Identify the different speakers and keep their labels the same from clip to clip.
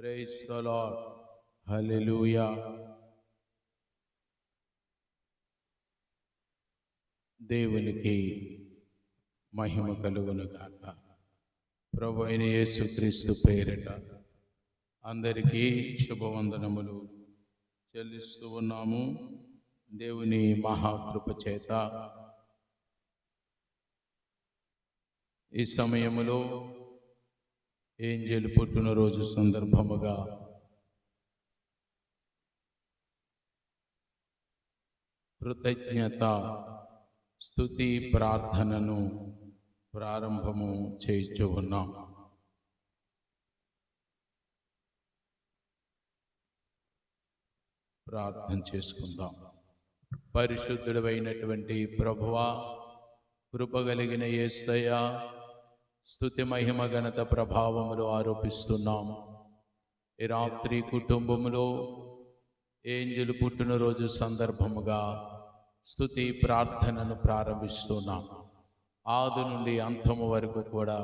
Speaker 1: Praise the lord హల్లెలూయా దేవునికి మహిమ కలుగును గాక. ప్రభు అయిన యేసుక్రీస్తు పేరిట అందరికీ శుభవందనములు చెల్లిస్తూ ఉన్నాము. దేవుని మహాకృప చేత ఈ సమయంలో ఏంజెల్ పుట్టినరోజు సందర్భముగా కృతజ్ఞత స్తుతి ప్రార్థనను ప్రారంభము చేయించు ఉన్నాం. ప్రార్థన చేసుకుందాం. పరిశుద్ధుడైనటువంటి ప్రభువా కృపగలిగిన ఏసయ్య స్తుతి మహిమ ఘనత ప్రభావములు ఆరోపిస్తున్నాం. ఈ రాత్రి కుటుంబములో ఏంజలు పుట్టినరోజు సందర్భముగా స్తుతి ప్రార్థనను ప్రారంభిస్తున్నాం. ఆదు నుండి అంతము వరకు కూడా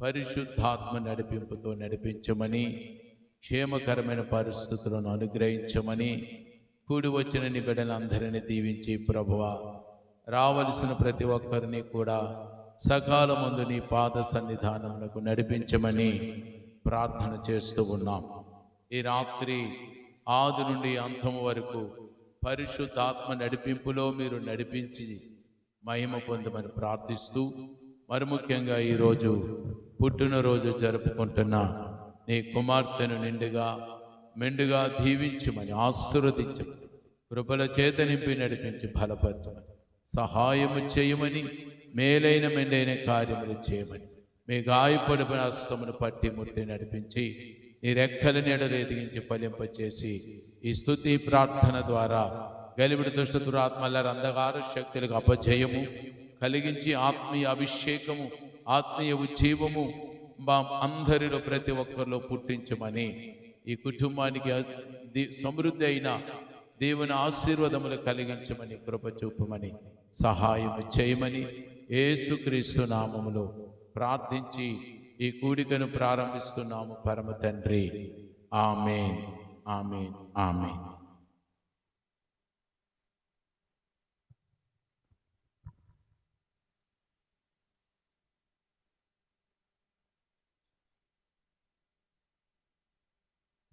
Speaker 1: పరిశుద్ధాత్మ నడిపింపుతో నడిపించమని క్షేమకరమైన పరిస్థితులను అనుగ్రహించమని కూడి వచ్చిన నిబిడలందరినీ దీవించి ప్రభువ రావలసిన ప్రతి ఒక్కరిని కూడా సకాలముందు నీ పాద సన్నిధానములకు నడిపించమని ప్రార్థన చేస్తూ ఉన్నాం. ఈ రాత్రి ఆది నుండి అంతము వరకు పరిశుద్ధాత్మ నడిపింపులో మీరు నడిపించి మహిమ పొందమని ప్రార్థిస్తూ మరి ముఖ్యంగా ఈరోజు పుట్టినరోజు జరుపుకుంటున్న నీ కుమార్తెను నిండుగా మెండుగా దీవించమని ఆశీర్వదించమని కృపల చేత నింపి నడిపించి బలపరచమని సహాయము చేయమని మేలైన మెండైన కార్యములు చేయమని. మీ గాయపడిన హస్తమును పట్టి ముట్టి నడిపించి నీ రెక్కల నీడలు ఎదిగించి ఫలింపచేసి ఈ స్థుతి ప్రార్థన ద్వారా గలిబిడి దుష్ట దురాత్మల అంధకార శక్తులకు అపజయము కలిగించి ఆత్మీయ అభిషేకము ఆత్మీయ ఉజ్జీవము మా అందరిలో ప్రతి ఒక్కరిలో పుట్టించమని ఈ కుటుంబానికి సమృద్ధి అయిన దేవుని ఆశీర్వాదములు కలిగించమని కృప చూపమని సహాయం చేయమని ఏసుక్రీస్తు నామములో ప్రార్థించి ఈ కూడికను ప్రారంభిస్తున్నాము పరమ తండ్రి. ఆమెన్. ఆమెన్. ఆమెన్.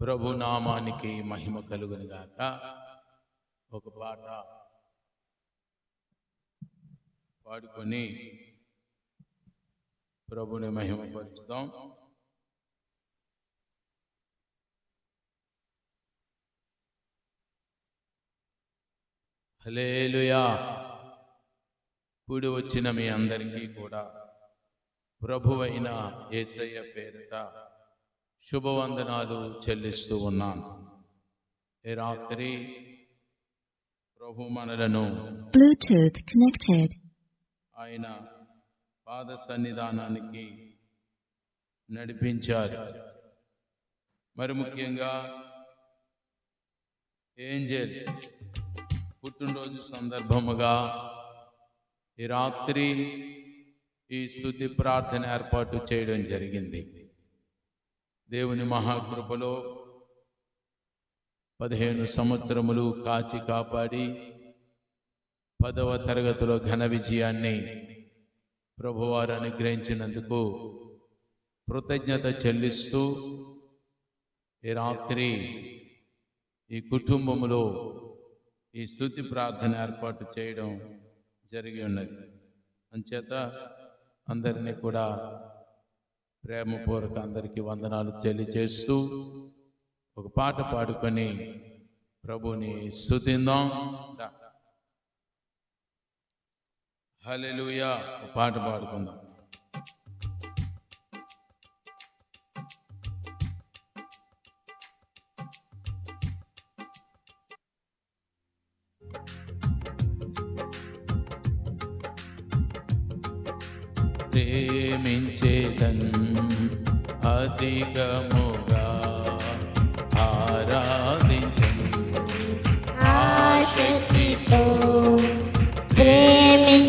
Speaker 1: ప్రభు నామానికి మహిమ కలుగునుగాక. ఒక పాట పాడుకొని ప్రభుని మహిమపరుచుదాం. హలేలుయా కూడి వచ్చిన మీ అందరికీ కూడా ప్రభువైన ఏసయ్య పేరిట శుభవందనాలు చెల్లిస్తూ ఉన్నాను. ఈ రాత్రి ప్రభు మనలను
Speaker 2: బ్లూటూత్ కనెక్టెడ్
Speaker 1: ఆయన పాద సన్నిధానానికి నడిపించారు. మరి ముఖ్యంగా ఏంజెల్ పుట్టినరోజు సందర్భముగా ఈ రాత్రి ఈ స్థుతి ప్రార్థన ఏర్పాటు చేయడం జరిగింది. దేవుని మహాకృపలో పదిహేను సంవత్సరములు కాచి కాపాడి పదవ తరగతిలో ఘన విజయాన్ని ప్రభువారు అనుగ్రహించినందుకు కృతజ్ఞత చెల్లిస్తూ ఈ రాత్రి ఈ కుటుంబములో ఈ స్థుతి ప్రార్థన ఏర్పాటు చేయడం జరిగి ఉన్నది. అంచేత అందరినీ కూడా ప్రేమపూర్వక అందరికీ వందనాలు తెలియజేస్తూ ఒక పాట పాడుకొని ప్రభుని స్థుతిందాం. హలెలుయా పాట పాడుకుందాం. ప్రేమించేదన్ అధికముగా ఆరాధించన్.
Speaker 3: ఆశక్తితో ప్రేమించ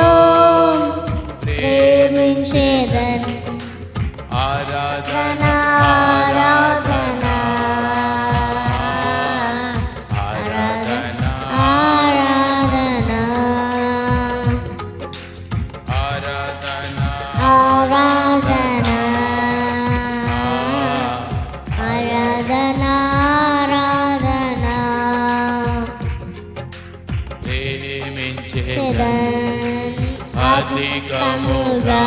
Speaker 3: من شدا آرادنا
Speaker 1: آرادنا
Speaker 3: آرادنا
Speaker 1: آرادنا
Speaker 3: آرادنا
Speaker 1: آرادنا
Speaker 3: آرادنا آرادنا من
Speaker 1: شدا
Speaker 3: అధికముగా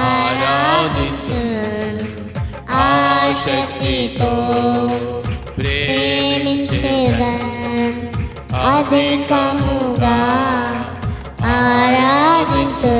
Speaker 3: ఆరాధితు ఆశక్తితో ప్రేమించేదం అధికముగా ఆరాధితు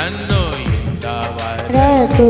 Speaker 1: నన్ను
Speaker 3: ఇంతవరకు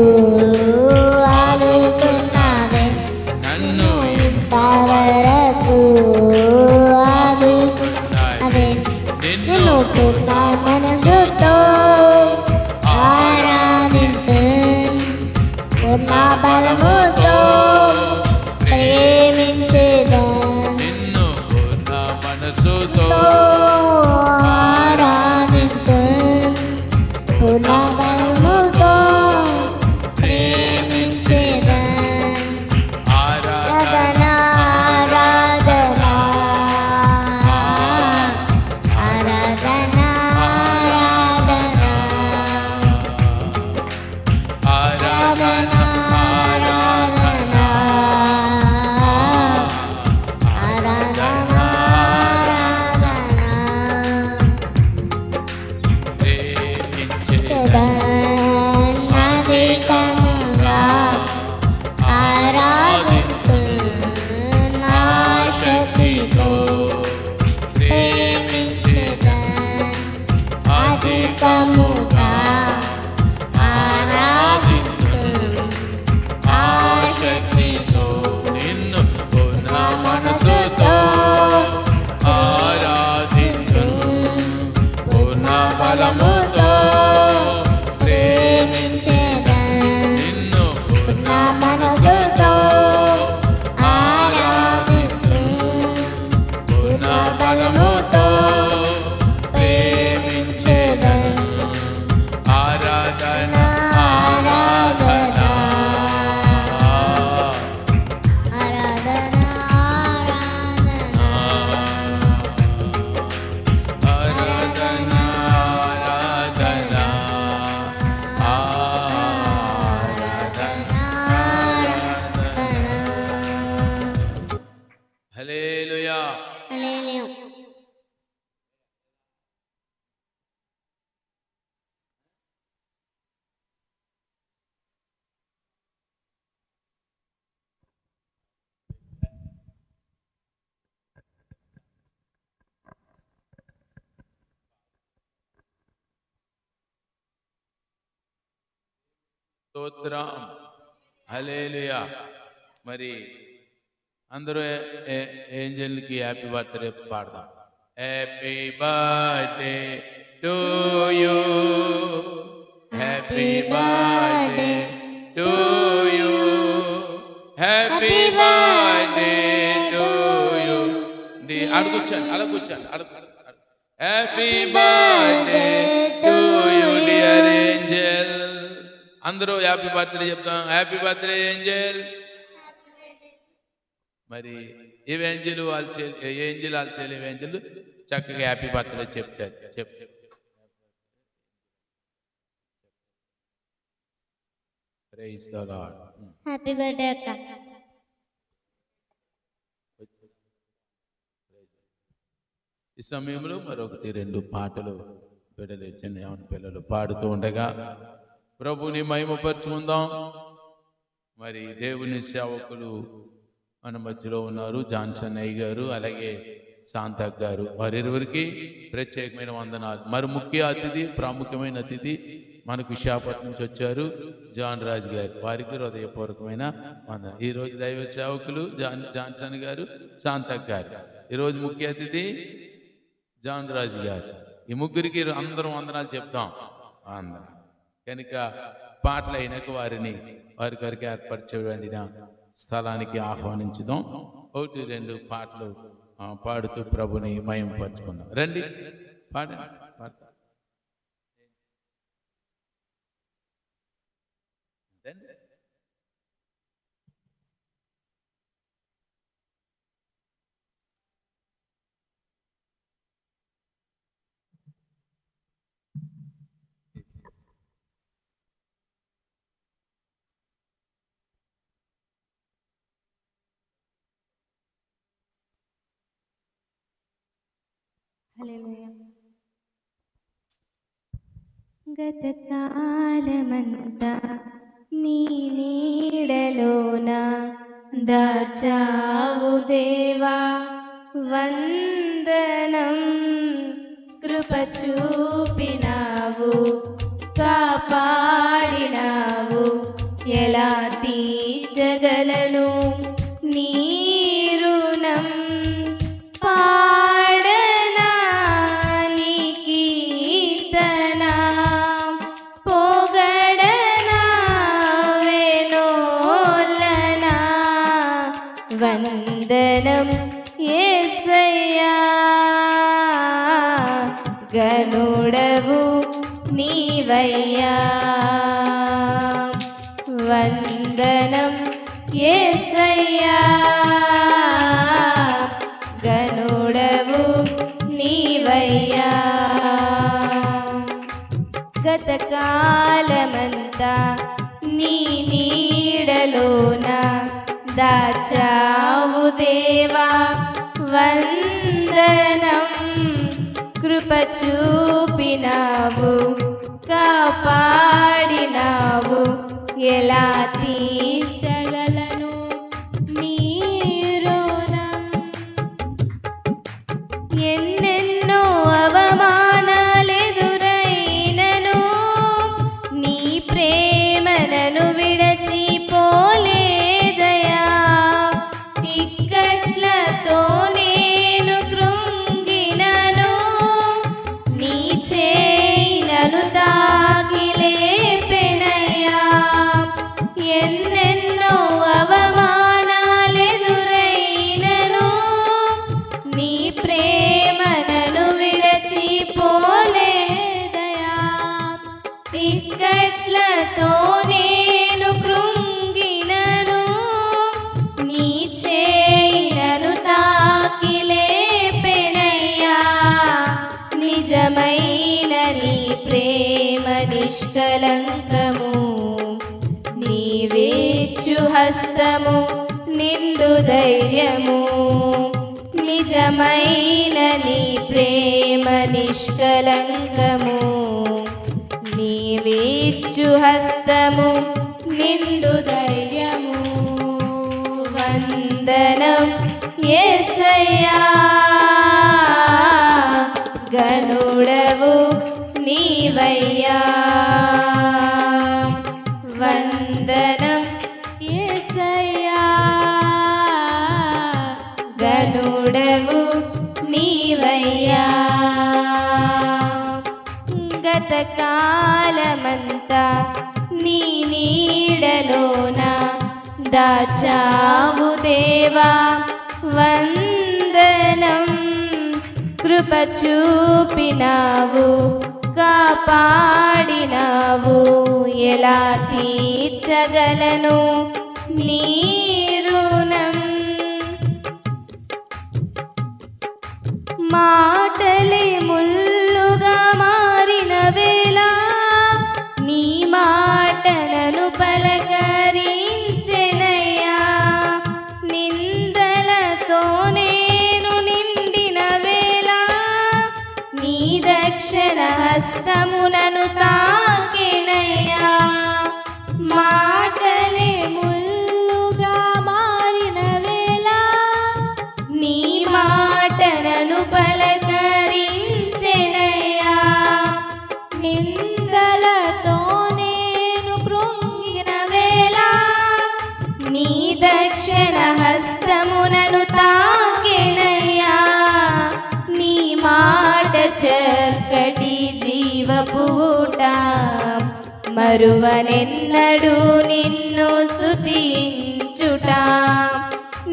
Speaker 1: స్తోత్రం. హలేలుయా మరి అందరూ ఏ- ఏంజల్కి హ్యాపీ బర్త్డే పాడదాం. Happy birthday to you. Happy birthday to you. Happy birthday to you. అడు కూర్చోండి అలా కూర్చోండి అడు happy birthday to you dear అందరూ హ్యాపీ బర్త్డే చెప్తాం. Happy birthday angel? మరి ఏవేంజలు వాళ్ళు ఏంజలు వాళ్ళు చేయలే ఏంజలు చక్కగా హ్యాపీ బర్త్డే చెప్తారు. చెప్ praise the lord.
Speaker 3: Happy birthday అక్క.
Speaker 1: ఈ సమయంలో మరొకటి రెండు పాటలు బిడ్డలు చిన్న పిల్లలు పాడుతూ ఉండగా ప్రభుని మహిమపరుచుకుందాం. మరి దేవుని సేవకులు మన మధ్యలో ఉన్నారు. జాన్సన్ అయ్య గారు అలాగే శాంతక్ గారు. వారిరువురికి ప్రత్యేకమైన వందనాలు. మరి ముఖ్య అతిథి ప్రాముఖ్యమైన అతిథి మనకు విశాఖపట్నం నుంచి వచ్చారు జాన్ రాజ్ గారు. వారికి హృదయపూర్వకమైన వందన ఈరోజు దైవ సేవకులు జాన్ జాన్సన్ గారు శాంతక్ గారు. ఈరోజు ముఖ్య అతిథి జాన్ రాజు గారు. ఈ ముగ్గురికి అందరం వందనాలు చెప్తాం. అందరం కనుక పాటలైన వారిని వారి కొరకు ఏర్పరచబడిన స్థలానికి ఆహ్వానించుదాం. ఒకటి రెండు పాటలు పాడుతూ ప్రభుని మయంపరచుకుందాం రండి. పాడండి. పాడతా. రండి.
Speaker 4: గతకాలమంతా నీ నీడలోన దాచావు దేవా. వందనం కృప చూపినావు కాపాడినావు. ఎలా తీ జగలను వందనం ఏసయ్యా గనుడవు నీవయ్యా గతకాలమంతా నీ నీడలోన దాచావు దేవా వందనం కృప చూపినావు కాపాడినావు ఎలా తీర్చగలను నిజమైన నీ ప్రేమ నిష్కలంకము. నీవేచ్చు హస్తము నిండు ధైర్యము. నిజమైన నీ ప్రేమ నిష్కలంకము. నీవేచ్చు హస్తము నిండు ధైర్యము. వందనం ఏసయ్యా. దేవయ్యా వందనం ఎసయ్యా గనుడవు నీవయ్యా గతకాలమంతా నీ నీడలోన దాచావు దేవా వందనం కృప చూపినావు కాపాడినావు ఎలా తీర్చగలను నీ రుణం? మాటలే ముల్లుగా మారిన వేళ నీ మా దక్షిణ హస్తమునను తాకినయ్యా. మా మరువనెన్నడు నిన్ను స్థుతించుట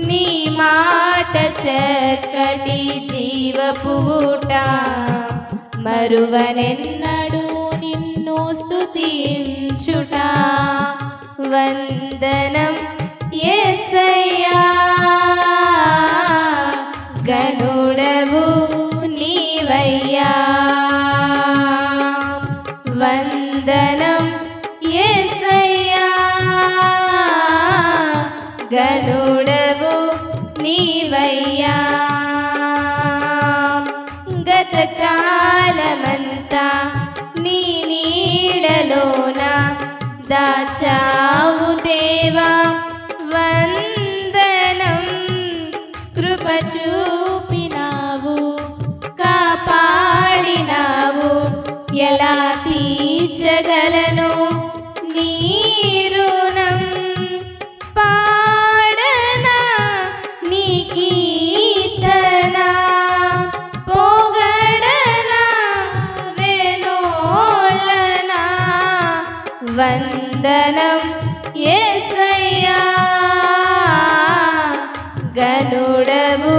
Speaker 4: నీ మాట చక్కటి జీవపూట మరువనెన్నడూ నిన్ను స్థుతించుట వందనం ఎసయ్యా గనుడవు నీవయ్యా. నీవయ్యా. గతకాలమంతా నీ నీడలోన దాచావు దేవా. వందనం యేసయ్యా గనుడవు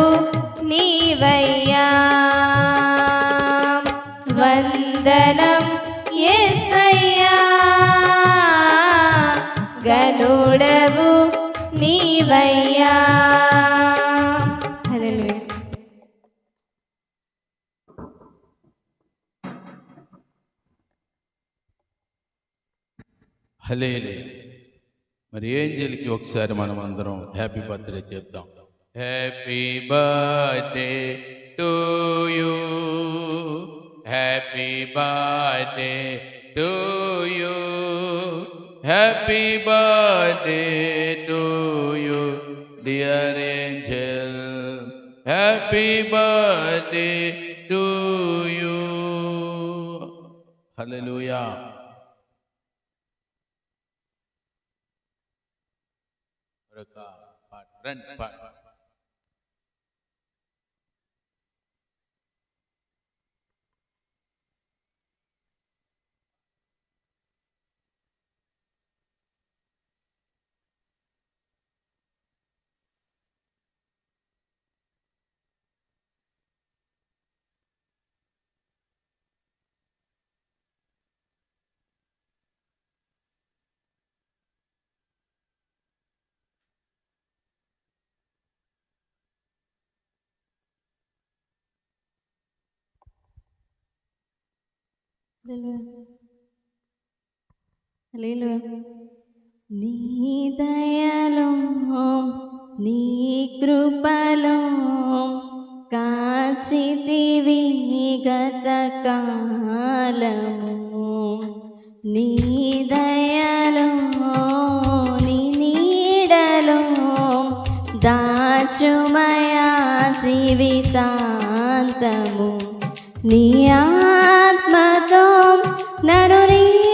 Speaker 4: నీవయ్యా. వందనం యేసయ్యా గనుడవు నీవయ్యా.
Speaker 1: హలేలే మరి ఏంజల్కి ఒకసారి మనం అందరం హ్యాపీ బర్త్డే చెప్తాం happy birthday to you happy birthday to you happy birthday to you dear angel happy birthday to you hallelujah పాట రండి
Speaker 4: నీ దయలో నీ కృపలో కాచితివి గత కాలము. నీ దయలో నీ నీడలో దాచుమయా జీవితాంతము. నీ ఆ